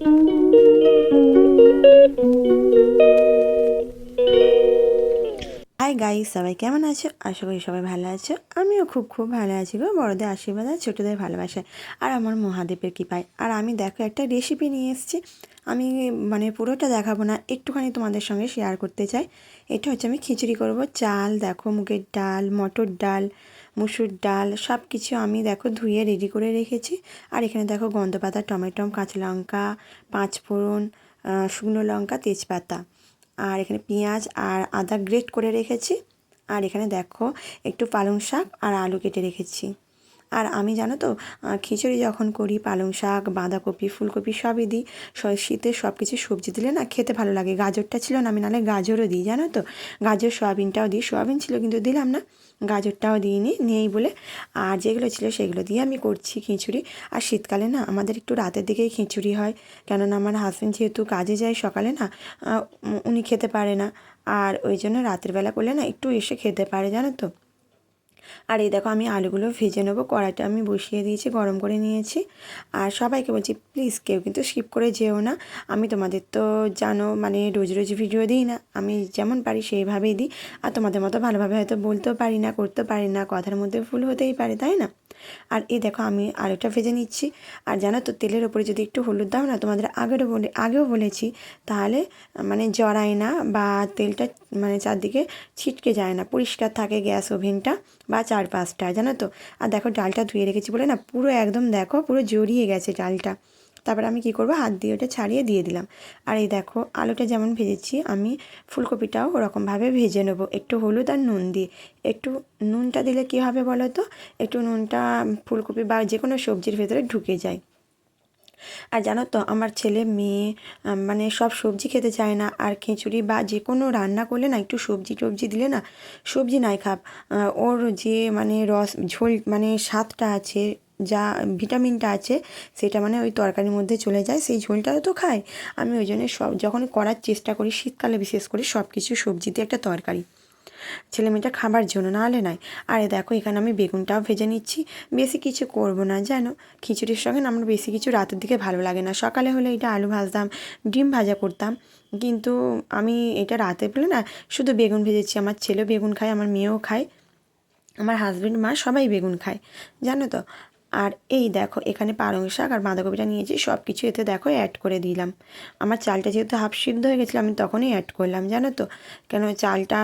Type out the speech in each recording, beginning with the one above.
High গাই সবাই কেমন আছো? আশা করি সবাই ভালো আছো। আমিও খুব খুব ভালো আছি গো। বড়দের আশীর্বাদ আর ছোটোদের ভালোবাসা। আর আমার মহাদেবের কৃপায়। আর আমি দেখো, একটা রেসিপি নিয়ে এসেছি। আমি মানে পুরোটা দেখাবো না, একটুখানি তোমাদের সঙ্গে শেয়ার করতে চাই। এটা হচ্ছে আমি খিচুড়ি করব। চাল, দেখো, মুগের ডাল, মটর ডাল মুসুর ডাল সব কিছু আমি দেখো ধুয়ে রেডি করে রেখেছি। আর এখানে দেখো গন্ধপাতা, টমেটো, কাঁচা লঙ্কা পাঁচফোড়ন শুকনো লঙ্কা, তেজপাতা। আর এখানে পেঁয়াজ আর আদা গ্রেট করে রেখেছি। আর এখানে দেখো একটু পালং শাক আর আলু কেটে রেখেছি। আর আমি জানো তো খিচুড়ি যখন করি, পালং শাক, বাঁধাকপি, ফুলকপি সবই দিই। শীতের সব কিছু সবজি দিলে না খেতে ভালো লাগে। গাজরটা ছিল না, আমি নাহলে গাজরও দিই, জানো তো? গাজর সয়াবিনটাও দিই, সয়াবিন ছিল কিন্তু দিলাম না। গাজরটাও দিইনি, নেই বলে। আর যেগুলো ছিল সেগুলো দিয়ে আমি করছি খিচুড়ি। আর শীতকালে না আমাদের একটু রাতের দিকেই খিচুড়ি হয়। কেননা আমার হাজব্যান্ড যেহেতু কাজে যায় সকালে না উনি খেতে পারে না। আর ওই জন্য রাতের বেলা করলে না একটু এসে খেতে পারে, জানো তো? আর এই দেখো আমি আলুগুলো ভেজে নেব, কড়াইটা আমি বসিয়ে দিয়েছি, গরম করে নিয়েছি। আর সবাইকে বলছি, প্লিজ কেউ কিন্তু স্কিপ করে যেও না। আমি তোমাদের তো জানো মানে রোজ রোজ ভিডিও দিই না। আমি যেমন পারি সেইভাবেই দিই। আর তোমাদের মতো ভালোভাবে হয়তো বলতেও পারি না, করতেও পারি না, কথার মধ্যে ভুল হতেই পারে, তাই না? আর এই দেখো আমি আলুটা ভেজে নিচ্ছি। আর জানো তো, তেলের ওপরে যদি একটু হলুদ দাও না, তোমাদের আগেরও বলে, আগেও বলেছি, তাহলে মানে জড়ায় না বা তেলটা মানে চারদিকে ছিটকে যায় না। পরিষ্কার থাকে গ্যাস ওভেনটা বা চারপাশটা জানো তো? আর দেখো ডালটা ধুয়ে রেখেছি বলে না, পুরো একদম দেখো, পুরো জড়িয়ে গেছে ডালটা। তারপর আমি কি করব? হাত দিয়ে ওটা ছাড়িয়ে দিয়ে দিলাম। আর এই দেখো, আলুটা যেমন ভেজেছি, আমি ফুলকপিটাও ওরকমভাবে ভেজে নেব। একটু হলুদ আর নুন দিয়ে। একটু নুনটা দিলে কী হবে বলো তো? একটু নুনটা ফুলকপি বা যে কোনো সবজির ভেতরে ঢুকে যায়। আর জানো তো, আমার ছেলে, মেয়ে মানে সব সবজি খেতে চায় না। আর খিচুড়ি বা যে কোনো রান্না করলে না, একটু সবজি টবজি দিলে না, সবজি নাই খাব ওর যে মানে রস, ঝোল মানে স্বাদটা আছে যা ভিটামিনটা আছে, সেটা মানে ওই তরকারির মধ্যে চলে যায়, সেই ঝোলটাও তো খায়। আমি ওই জন্য সব যখন করার চেষ্টা করি, শীতকালে বিশেষ করে সব কিছু সবজিতে একটা তরকারি। ছেলে মেয়েটা খাবার জন্য নাহলে নাই। আরে দেখো, এখানে আমি বেগুনটাও ভেজে নিচ্ছি। বেশি কিছু করব না, জানো? খিচুড়ির সঙ্গে আমার বেশি কিছু রাতের দিকে ভালো লাগে না। সকালে হলে এটা আলু ভাজতাম, ডিম ভাজা করতাম। কিন্তু আমি এটা রাতে পেলে না, শুধু বেগুন ভেজেছি। আমার ছেলেও বেগুন খায়, আমার মেয়েও খায়। আমার হাজব্যান্ড মা সবাই বেগুন খায়। জানো তো? আর এই দেখো, এখানে পালং শাক আর বাঁধাকপিটা নিয়েছি সব কিছু এতে দেখো অ্যাড করে দিলাম। আমার চালটা যেহেতু হাফ সিদ্ধ হয়ে গেছিল, আমি তখনই অ্যাড করলাম, জানো তো? কেন চালটা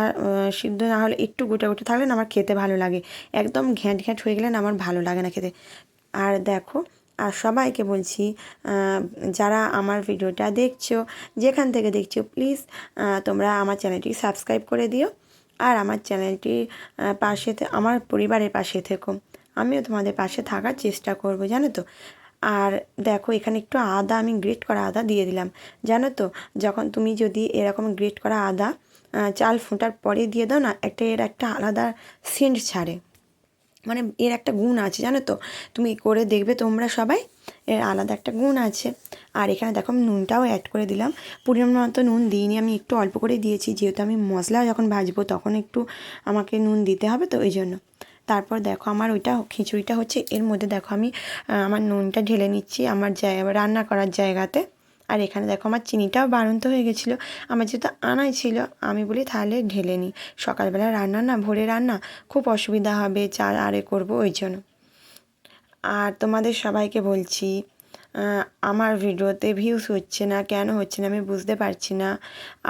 সিদ্ধ না হলে একটু গোটা গোটা থাকলে না আমার খেতে ভালো লাগে। একদম ঘ্যাঁট ঘ্যাঁট হয়ে গেলে না আমার ভালো লাগে না খেতে। আর দেখো, আর সবাইকে বলছি যারা আমার ভিডিওটা দেখছ, যেখান থেকে দেখছ প্লিজ তোমরা আমার চ্যানেলটি সাবস্ক্রাইব করে দিও। আর আমার চ্যানেলটি পাশে আমার পরিবারের পাশে থেকো। আমিও তোমাদের পাশে থাকার চেষ্টা করব, জানো তো? আর দেখো, এখানে একটু আদা, আমি গ্রেট করা আদা দিয়ে দিলাম। জানো তো, যখন তুমি যদি এরকম গ্রেট করা আদা চাল ফোটার পরে দিয়ে দাও না, একটা এর একটা আলাদা সেন্ট ছাড়ে। মানে এর একটা গুণ আছে, জানো তো? তুমি করে দেখবে তোমরা সবাই, এর আলাদা একটা গুণ আছে। আর এখানে দেখো, আমি নুনটাও অ্যাড করে দিলাম। পরিমাণ মতো নুন দিইনি, আমি একটু অল্প করে দিয়েছি। যেহেতু আমি মশলা যখন ভাজবো, তখন একটু আমাকে নুন দিতে হবে তো, ওই জন্য। তারপর দেখো আমার ওইটা খিচুড়িটা হচ্ছে, এর মধ্যে দেখো আমি আমার নুনটা ঢেলে নিচ্ছি আমার জায়গা রান্না করার জায়গাতে। আর এখানে দেখো আমার চিনিটাও বাড়ন্ত হয়ে গেছিল। আমার যেহেতু আনাই ছিল, আমি বলি তাহলে ঢেলে নিই। সকালবেলা রান্না না, ভোরে রান্না, খুব অসুবিধা হবে চা আরে করব ওই জন্য। আর তোমাদের সবাইকে বলছি আমার ভিডিওতে ভিউস হচ্ছে না, কেন হচ্ছে না আমি বুঝতে পারছি না।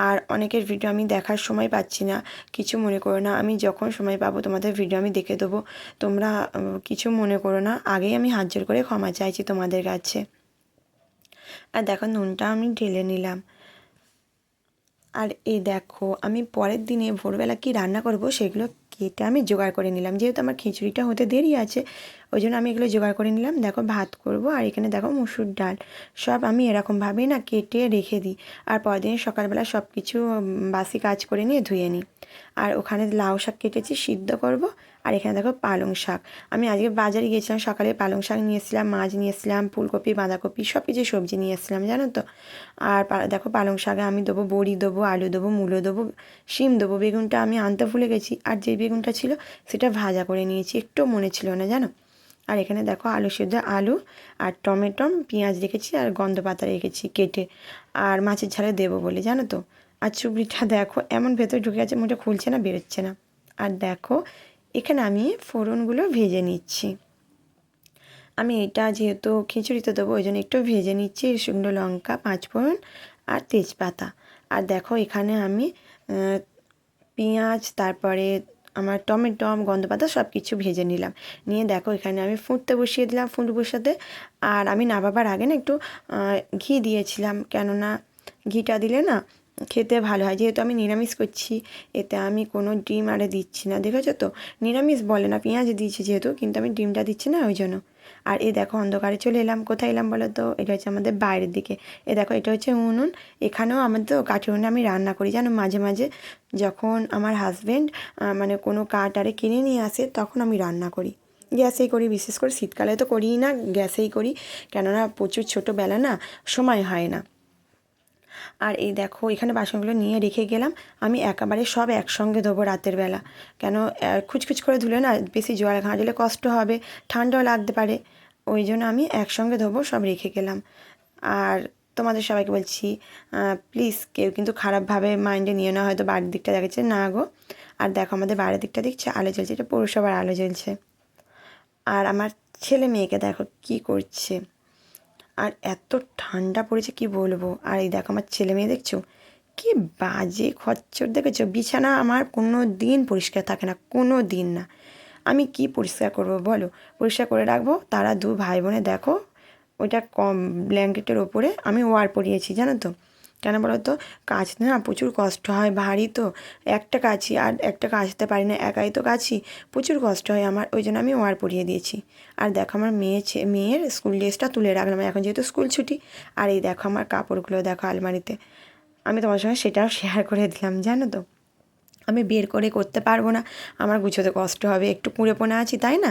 আর অনেকের ভিডিও আমি দেখার সময় পাচ্ছি না, কিছু মনে করো না। আমি যখন সময় পাবো তোমাদের ভিডিও আমি দেখে দেবো। তোমরা কিছু মনে করো না, আগেই আমি হাত জোর করে ক্ষমা চাইছি তোমাদের কাছে। আর দেখো, নুনটা আমি ঢেলে নিলাম। আর এই দেখো, আমি পরের দিনে ভোরবেলা কি রান্না করব সেগুলো কেটে আমি জোগাড় করে নিলাম। যেহেতু আমার খিচুড়িটা হতে দেরি আছে, ওই জন্য আমি এগুলো জোগাড় করে নিলাম। দেখো ভাত করব আর এখানে দেখো মুসুর ডাল। সব আমি এরকমভাবেই না কেটে রেখে দিই। আর পরের দিন সকালবেলা সব কিছু বাসি কাজ করে নিয়ে ধুয়ে নিই। আর ওখানে লাউ শাক কেটেছি, সিদ্ধ করব। আর এখানে দেখো পালং শাক। আমি আজকে বাজারে গিয়েছিলাম, সকালে পালং শাক নিয়ে এসেছিলাম, মাছ নিয়ে এসেছিলাম, ফুলকপি, বাঁধাকপি সব কিছু সবজি নিয়ে এসেছিলাম, জানো তো। আর দেখো পালং শাকে আমি দেবো বড়ি দেবো, আলু দেবো, মূলো দেবো, শিম দেবো, বেগুনটা আমি আনতে ভুলে গেছি। আর যে বেগুনটা ছিল সেটা ভাজা করে নিয়েছি, একটু মনে ছিল না, জানো? আর এখানে দেখো আলু সিদ্ধ, আলু আর টমেটো পেঁয়াজ রেখেছি আর গন্ধ পাতা রেখেছি কেটে। আর মাছের ঝালে দেবো বলে, জানো তো? আর চুবড়িটা দেখো, এমন ভেতরে ঢুকে আছে মোটা খুলছে না, বেরোচ্ছে না। আর দেখো, এখানে আমি ফোড়নগুলো ভেজে নিচ্ছি। আমি এটা যেহেতু খিচুড়িতে দেবো, ওই জন্য একটু ভেজে নিচ্ছি শুকনো লঙ্কা পাঁচ ফোড়ন আর তেজপাতা। আর দেখো, এখানে আমি পেঁয়াজ, তারপরে আমার টমেটম গন্ধপাতা সব কিছু ভেজে নিলাম। নিয়ে দেখো, এখানে আমি ফুটতে বসিয়ে দিলাম ফুট বসাতে আর আমি নামাবার আগে না একটু ঘি দিয়েছিলাম, কেননা ঘিটা দিলে না খেতে ভালো হয়। যেহেতু আমি নিরামিষ করছি, এতে আমি কোনো ডিম আরে দিচ্ছি না। দেখেছ তো? নিরামিষ বলে না, পেঁয়াজ দিয়েছি যেহেতু, কিন্তু আমি ডিমটা দিচ্ছি না ওই জন্য। আর এ দেখো, অন্ধকারে চলে এলাম। কোথায় এলাম বলো তো? এটা হচ্ছে আমাদের বাইরের দিকে। এ দেখো, এটা হচ্ছে উনুন। এখানেও আমাদের তো কাঠের উনুনে আমি রান্না করি, জানো? মাঝে মাঝে যখন আমার হাজব্যান্ড মানে কোনো কাঠ আরে কিনে নিয়ে আসে, তখন আমি রান্না করি। গ্যাসেই করি, বিশেষ করে শীতকালে তো করিই না, গ্যাসেই করি। কেননা প্রচুর ছোটোবেলা না, সময় হয় না। আর এই দেখো, এখানে বাসনগুলো নিয়ে রেখে গেলাম। আমি একেবারে সব একসঙ্গে ধোবো রাতের বেলা। কেন খুচখুচ করে ধুলে না বেশি জল ঘাঁটলে কষ্ট হবে, ঠান্ডাও লাগতে পারে। ওই জন্য আমি একসঙ্গে ধোবো, সব রেখে গেলাম। আর তোমাদের সবাইকে বলছি প্লিজ কেউ কিন্তু খারাপভাবে মাইন্ডে নিয়ে না, হয়তো বাড়ির দিকটা দেখেছে, না গো। আর দেখো, আমাদের বাইরের দিকটা দেখছে, আলো জ্বলছে, এটা পৌরসভার আলো জ্বলছে। আর আমার ছেলে মেয়েকে দেখো কি করছে। আর এত ঠান্ডা পড়েছে, কি বলব? আর এই দেখো আমার ছেলে মেয়ে, দেখছ? কি বাজে খচ্চর দেখেছ? বিছানা আমার কোনো দিন পরিষ্কার থাকে না কোনো দিন না। আমি কি পরিষ্কার করব বলো? পরিষ্কার করে রাখব, তারা দু ভাই বোনে দেখো, ওইটা কম ব্ল্যাঙ্কেটের ওপরে আমি ওয়ার পরিয়েছি, জানো তো? কেন বলো তো? কাচতে না প্রচুর কষ্ট হয়, ভারী তো। একটা কাছি আর একটা কাচতে পারি না, একাই তো কাছি প্রচুর কষ্ট হয় আমার, ওই জন্য আমি ওয়ার পরিয়ে দিয়েছি। আর দেখো আমার মেয়ে মেয়ের স্কুল ড্রেসটা তুলে রাখলাম, এখন যেহেতু স্কুল ছুটি। আর এই দেখো আমার কাপড়গুলো দেখো আলমারিতে। আমি তোমার সঙ্গে সেটাও শেয়ার করে দিলাম, জানো তো? আমি বের করে করতে পারব না। আমার গুছোতে কষ্ট হবে, একটু কুঁড়ে পোনা আছি, তাই না?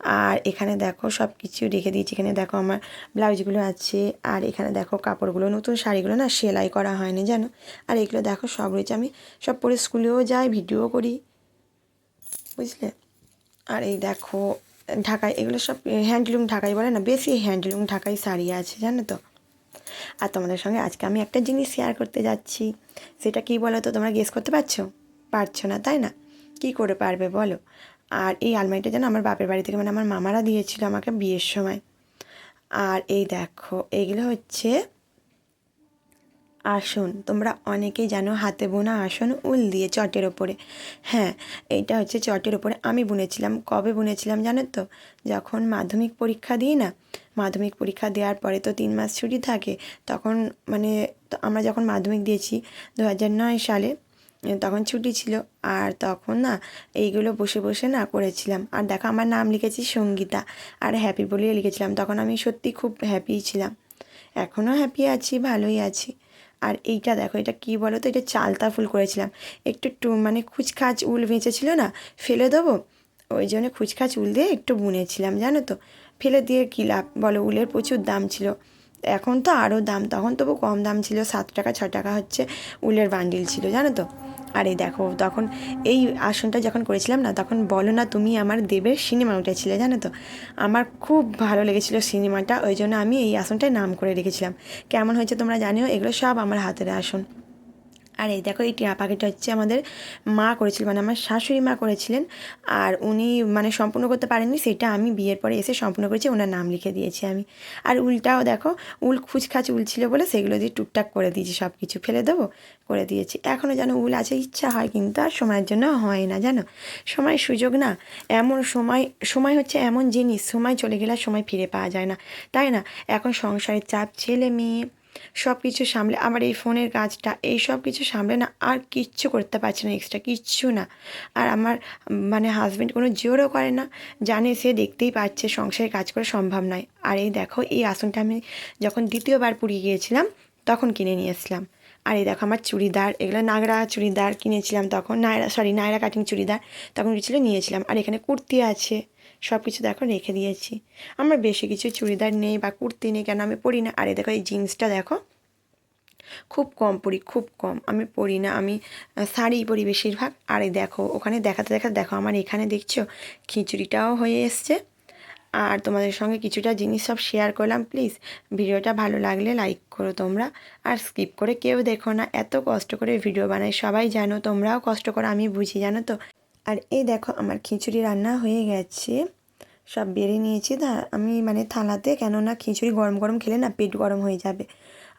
আর এখানে দেখো সব কিছু রেখে দিয়েছি। এখানে দেখো আমার ব্লাউজগুলো আছে, আর এখানে দেখো কাপড়গুলো, নতুন শাড়িগুলো না সেলাই করা হয়নি, জানো? আর এগুলো দেখো সব রয়েছে। আমি সব পরে স্কুলেও যাই, ভিডিও করি, বুঝলে? আর এই দেখো ঢাকায়, এগুলো সব হ্যান্ডলুম ঢাকাই বলে না, বেশি হ্যান্ডলুম ঢাকাই শাড়ি আছে, জানো তো? আর তোমাদের সঙ্গে আজকে আমি একটা জিনিস শেয়ার করতে যাচ্ছি। সেটা কি বলো তো, তোমরা গেস করতে পারছ? পারছ না, তাই না? কি করে পারবে বলো? আর এই আলমারিটা যেন আমার বাপের বাড়ি থেকে মানে আমার মামারা দিয়েছিল আমাকে বিয়ের সময়। আর এই দেখো এইগুলো হচ্ছে, আসন। তোমরা অনেকেই জানো হাতে বোনা আসন, উল দিয়ে চটের ওপরে। হ্যাঁ এইটা হচ্ছে চটের ওপরে। আমি বুনেছিলাম। কবে বুনেছিলাম জানো তো? যখন মাধ্যমিক পরীক্ষা দিই না, মাধ্যমিক পরীক্ষা দেওয়ার পরে তো তিন মাস ছুটি থাকে। তখন মানে তো আমরা যখন মাধ্যমিক দিয়েছি, দু হাজার নয় সালে তখন ছুটি ছিল। আর তখন না, এইগুলো বসে বসে না করেছিলাম। আর দেখো, আমার নাম লিখেছি সঙ্গীতা। আর হ্যাপি বলেই লিখেছিলাম। তখন আমি সত্যি খুব হ্যাপি ছিলাম। এখনও হ্যাপি আছি, ভালোই আছি। আর এইটা দেখো, এটা কি বলো তো এটা চালতা ফুল করেছিলাম। একটু একটু মানে খুচখাচ উল বেঁচেছিল না, ফেলে দেবো? ওই জন্য খুচখাচ উল দিয়ে একটু বুনেছিলাম, জানো তো? ফেলে দিয়ে কী লাভ? বলো, উলের প্রচুর দাম ছিল। এখন তো আরও দাম। তখন তবু কম দাম ছিল, সাত টাকা, ছ টাকা হচ্ছে উলের বান্ডিল ছিল, জানো তো? আর দেখো, তখন এই আসনটা যখন করেছিলাম না, তখন বলো না তুমি আমার দেবের সিনেমা উঠেছিলে, জানো তো? আমার খুব ভালো লেগেছিলো সিনেমাটা, ওই জন্য আমি এই আসনটায় নাম করে রেখেছিলাম। কেমন হয়েছে তোমরা জানিও, এগুলো সব আমার হাতের আসন। আর এই দেখো, এই টিয়া পাখিটা হচ্ছে আমাদের মা করেছিল মানে আমার শাশুড়ি মা করেছিলেন। আর উনি মানে সম্পূর্ণ করতে পারেননি, সেটা আমি বিয়ের পরে এসে সম্পূর্ণ করেছি, ওনার নাম লিখে দিয়েছি আমি। আর উলটাও দেখো, উল খুচখাচ উল ছিল বলে সেগুলো দিয়ে টুকটাক করে দিয়েছি সব কিছু ফেলে দেবো, করে দিয়েছি। এখনও যেন উল আছে, ইচ্ছা হয় কিন্তু আর সময়ের জন্য হয় না, জানো? সময় সুযোগ না, এমন সময় সময় হচ্ছে এমন জিনিস, সময় চলে গেলে সময় ফিরে পাওয়া যায় না। তাই না? এখন সংসারের চাপ, ছেলে মেয়ে সব কিছু সামলে, আমার এই ফোনের কাজটা, এই সব কিছু সামলে না, আর কিচ্ছু করতে পারছি না এক্সট্রা কিচ্ছু না। আর আমার মানে হাজব্যান্ড কোনো জোরও করে না, জানে সে দেখতেই পাচ্ছে সংসারের কাজ করা সম্ভব নয়। আর এই দেখো, এই আসনটা আমি যখন দ্বিতীয়বার পুরী গিয়েছিলাম, তখন কিনে নিয়ে এসলাম আর এই দেখো আমার চুড়িদার, এগুলো নাগরা চুড়িদার কিনেছিলাম তখন, নায়রা সরি নায়রা কাটিং চুড়িদার, তখন কিছু নিয়েছিলাম। আর এখানে কুর্তি আছে। সব কিছু দেখো, রেখে দিয়েছি। আমার বেশি কিছু চুড়িদার নেই বা কুর্তি নেই কেন? আমি পরি না। আরে দেখো, এই জিন্সটা দেখো। খুব কম পরি, খুব কম। আমি পরি না, আমি শাড়ি পরি বেশিরভাগ। আর এই দেখো, ওখানে দেখাতে দেখাতে, দেখো আমার এখানে দেখছ, খিচুড়িটাও হয়ে এসছে। আর তোমাদের সঙ্গে কিছুটা জিনিস সব শেয়ার করলাম প্লিজ ভিডিওটা ভালো লাগলে লাইক করো তোমরা। আর স্কিপ করে কেউ দেখো না। এত কষ্ট করে ভিডিও বানাই সবাই জানো, তোমরাও কষ্ট করো, আমি বুঝি, জানো তো? আর এই দেখো আমার খিচুড়ি রান্না হয়ে গেছে। সব বেড়ে নিয়েছি। তা আমি মানে থালাতে কেননা খিচুড়ি গরম গরম খেলে না পেট গরম হয়ে যাবে।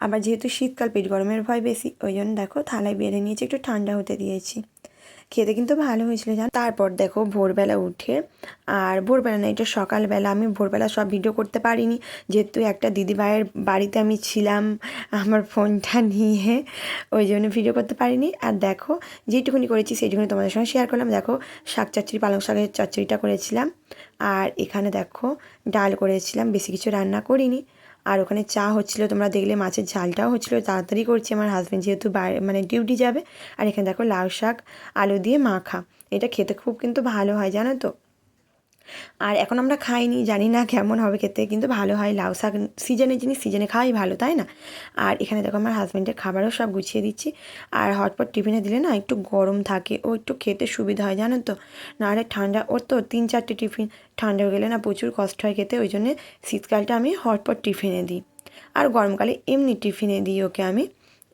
আবার যেহেতু শীতকাল পেট গরমের ভয় বেশি, ওই জন্য দেখো থালায় বেড়ে নিয়েছি, একটু ঠান্ডা হতে দিয়েছি। খেতে কিন্তু ভালো হয়েছিল, জান? তারপর দেখো ভোরবেলা উঠে, আর ভোরবেলা না, এটা সকালবেলা আমি ভোরবেলা সব ভিডিও করতে পারিনি। যেহেতু একটা দিদিভাইয়ের বাড়িতে আমি ছিলাম, আমার ফোনটা নিয়ে, ওই জন্য ভিডিও করতে পারিনি। আর দেখো, যেটুকুনি করেছি সেইটুকুনি তোমাদের সঙ্গে শেয়ার করলাম। দেখো, শাক চচ্চড়ি পালং শাকের চচ্চড়িটা করেছিলাম। আর এখানে দেখো, ডাল করেছিলাম, বেশি কিছু রান্না করিনি। আর ওখানে চা হচ্ছিল, তোমরা দেখলে মাছের ঝালটাও হচ্ছিল, তাড়াতাড়ি করছি আমার হাজব্যান্ড যেহেতু বাইরে মানে ডিউটি যাবে। আর এখানে দেখো লাউ শাক, আলু দিয়ে মাখা। এটা খেতে খুব কিন্তু ভালো হয়, জানো তো? আর এখন আমরা খাইনি, জানি না কেমন হবে খেতে, কিন্তু ভালো হয়, লাউ শাক সিজনের জিনিস সিজনে খাওয়াই ভালো, তাই না? আর এখানে দেখো আমার হাজব্যান্ডের খাবারও সব গুছিয়ে দিচ্ছি। আর হটপট টিফিনে দিলে না একটু গরম থাকে, ও একটু খেতে সুবিধা হয় জানো তো? নাহলে ঠান্ডা, ওর তো তিন চারটে টিফিন ঠান্ডা হয়ে গেলে না প্রচুর কষ্ট হয় খেতে, ওই জন্যে শীতকালটা আমি হটপট টিফিনে দিই। আর গরমকালে এমনি টিফিনে দিই ওকে আমি।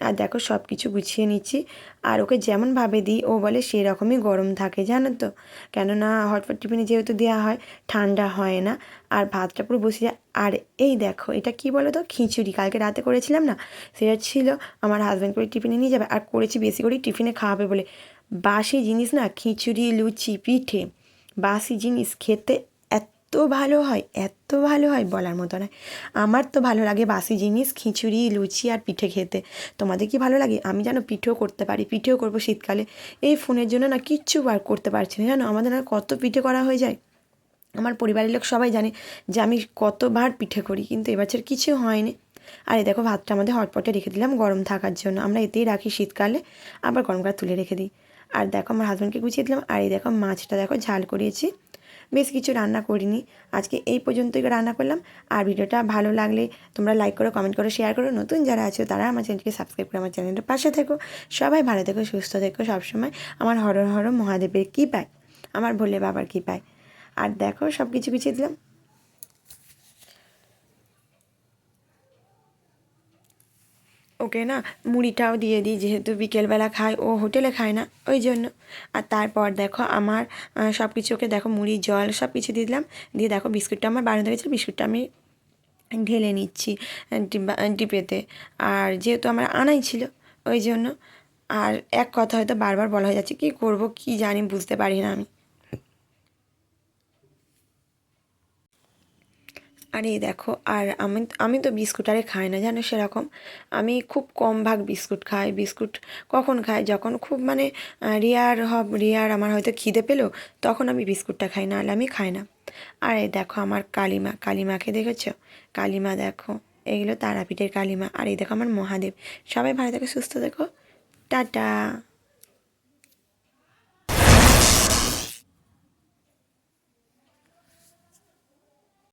আর দেখো সব কিছু গুছিয়ে নিচ্ছি। আর ওকে যেমনভাবে দিই, ও বলে সেই রকমই গরম থাকে, জানো তো। কেননা হটপট টিফিনে যেহেতু দেওয়া হয়, ঠান্ডা হয় না। আর ভাতটা পুরো বসে যায়। আর এই দেখো, এটা কি বলো তো খিচুড়ি। কালকে রাতে করেছিলাম না? সেটা ছিল আমার হাজব্যান্ড করে টিফিনে নিয়ে যাবে। আর করেছি বেশি করেই টিফিনে খাওয়াবে বলে। বাসি জিনিস না, খিচুড়ি, লুচি, পিঠে। বাসি জিনিস খেতে ভালো হয়, এত ভালো হয় বলার মতো নয়। আমার তো ভালো লাগে বাসি জিনিস, খিচুড়ি, লুচি আর পিঠে খেতে। তোমাদের কি ভালো লাগে? আমি জানো পিঠেও করতে পারি, পিঠেও করব শীতকালে। এই ফোনের জন্য না কিচ্ছু বার করতে পারছি না, জানো? আমাদের আর কত পিঠে করা হয়ে যায়। আমার পরিবারের লোক সবাই জানে যে আমি কতবার পিঠে করি, কিন্তু এবছর কিছু হয়নি। আর এই দেখো, ভাতটা আমাদের হটপটে রেখে দিলাম গরম থাকার জন্য। আমরা এতেই রাখি শীতকালে, আবার গরমকালে তুলে রেখে দিই। আর দেখো, আমার হাজব্যান্ডকে গুছিয়ে দিলাম। আর এই দেখো, মাছটা দেখো, ঝাল করিয়েছি বেশ কিছু রান্না করিনি। আজকে এই পর্যন্তই রান্না করলাম। আর ভিডিওটা ভালো লাগলে তোমরা লাইক করো কমেন্ট করো শেয়ার করো। নতুন যারা আছো তারা আমার চ্যানেলকে সাবস্ক্রাইব করে আমার চ্যানেলের পাশে থেকো। সবাই ভালো থেকো, সুস্থ থেকো। সবসময় আমার হর হর মহাদেবের কী পায় আমার ভোলে বাবার কী পায় আর দেখো সব কিছু পিছিয়ে দিলাম। ওকে না মুড়িটাও দিয়ে দিই, যেহেতু বিকেলবেলা খায়, ও হোটেলে খায় না, ওই জন্য। আর তারপর দেখো আমার সব কিছু ওকে দেখো মুড়ি, জল সব কিছু দিয়ে দিলাম। দিয়ে দেখো বিস্কুটটা আমার বানাতে গেছিল বিস্কুটটা আমি ঢেলে নিচ্ছি ডিপেতে। আর যেহেতু আমার আনাই ছিল, ওই জন্য। আর এক কথা হয়তো বারবার বলা হয়ে যাচ্ছে, কী করব, কী জানি, বুঝতে পারি না আমি। আর এই দেখো, আর আমি আমি তো বিস্কুট আরে খাই না, জানো সেরকম? আমি খুব কম ভাগ বিস্কুট খাই। বিস্কুট কখন খাই? যখন খুব মানে রিয়ার হব রেয়ার আমার হয়তো খিদে পেল, তখন আমি বিস্কুটটা খাই, নাহলে আমি খাই না। আর এই দেখো আমার কালিমা, কালিমাকে দেখেছ? কালিমা দেখো, এগুলো তারাপীঠের কালিমা। আর এই দেখো আমার মহাদেব, সবাই ভালো থেকে, সুস্থ দেখো টাটা।